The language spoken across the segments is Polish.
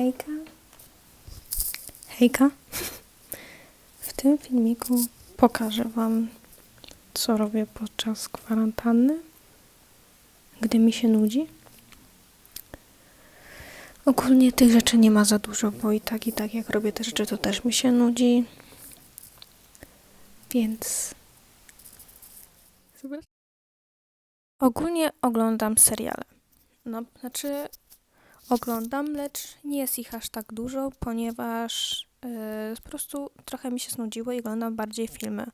Hejka. Hejka. W tym filmiku pokażę Wam, co robię podczas kwarantanny, gdy mi się nudzi. Ogólnie tych rzeczy nie ma za dużo, bo i tak, i tak jak robię te rzeczy, to też mi się nudzi. Więc... Ogólnie oglądam seriale. No, znaczy oglądam, lecz nie jest ich aż tak dużo, ponieważ yy, po prostu trochę mi się znudziło i oglądam bardziej filmy.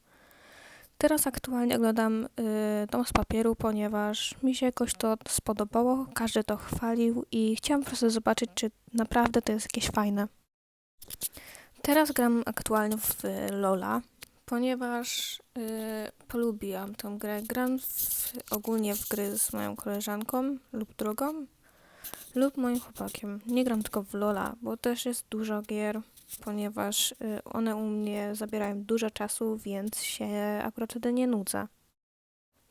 Teraz aktualnie oglądam yy, Dom z papieru, ponieważ mi się jakoś to spodobało, każdy to chwalił i chciałam po prostu zobaczyć, czy naprawdę to jest jakieś fajne. Teraz gram aktualnie w y, Lola, ponieważ yy, polubiłam tę grę. Gram w, ogólnie w gry z moją koleżanką lub drugą lub moim chłopakiem. Nie gram tylko w Lola, bo też jest dużo gier, ponieważ y, one u mnie zabierają dużo czasu, więc się akurat wtedy nie nudzę.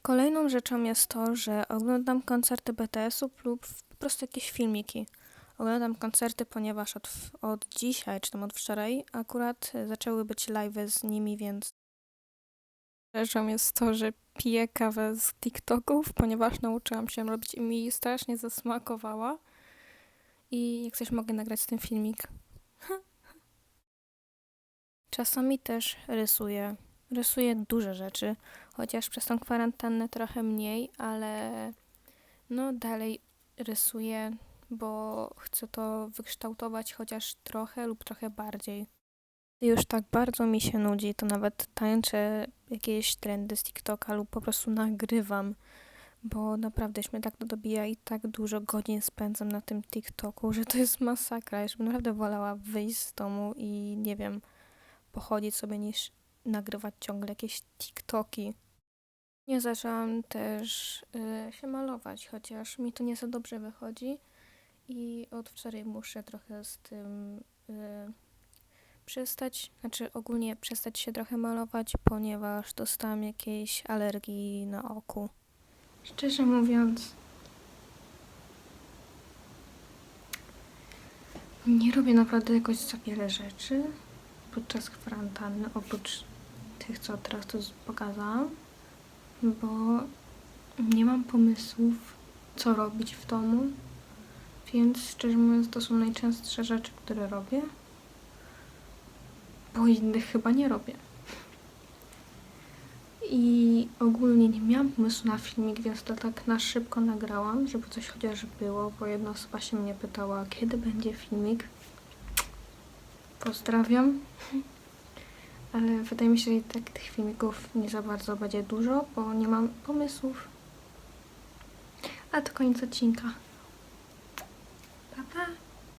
Kolejną rzeczą jest to, że oglądam koncerty BTS-ów lub po prostu jakieś filmiki. Oglądam koncerty, ponieważ od, od dzisiaj, czy tam od wczoraj, akurat zaczęły być live z nimi, więc rzeczą jest to, że piję kawę z TikToków, ponieważ nauczyłam się robić i mi strasznie zasmakowała. I jak coś mogę nagrać z tym filmik. Czasami też rysuję. Rysuję duże rzeczy, chociaż przez tą kwarantannę trochę mniej, ale no dalej rysuję, bo chcę to wykształtować chociaż trochę lub trochę bardziej. Już tak bardzo mi się nudzi, to nawet tańczę jakieś trendy z TikToka lub po prostu nagrywam, bo mnie tak to dobija i tak dużo godzin spędzam na tym TikToku, że to jest masakra. Już bym naprawdę wolała wyjść z domu i nie wiem, pochodzić sobie niż nagrywać ciągle jakieś TikToki. Nie zaczęłam też y, się malować, chociaż mi to nie za dobrze wychodzi i od wczoraj muszę trochę z tym y, przestać, znaczy ogólnie przestać się trochę malować, ponieważ dostałam jakiejś alergii na oku. Szczerze mówiąc, nie robię naprawdę jakoś za wiele rzeczy podczas kwarantanny, oprócz tych, co teraz tu pokazałam, bo nie mam pomysłów, co robić w domu, więc szczerze mówiąc, to są najczęstsze rzeczy, które robię bo innych chyba nie robię. I ogólnie nie miałam pomysłu na filmik, więc to tak na szybko nagrałam, żeby coś chociaż było, bo jedna osoba się mnie pytała, kiedy będzie filmik. Pozdrawiam. Ale wydaje mi się, że i tak tych filmików nie za bardzo będzie dużo, bo nie mam pomysłów. A to koniec odcinka. Pa, pa.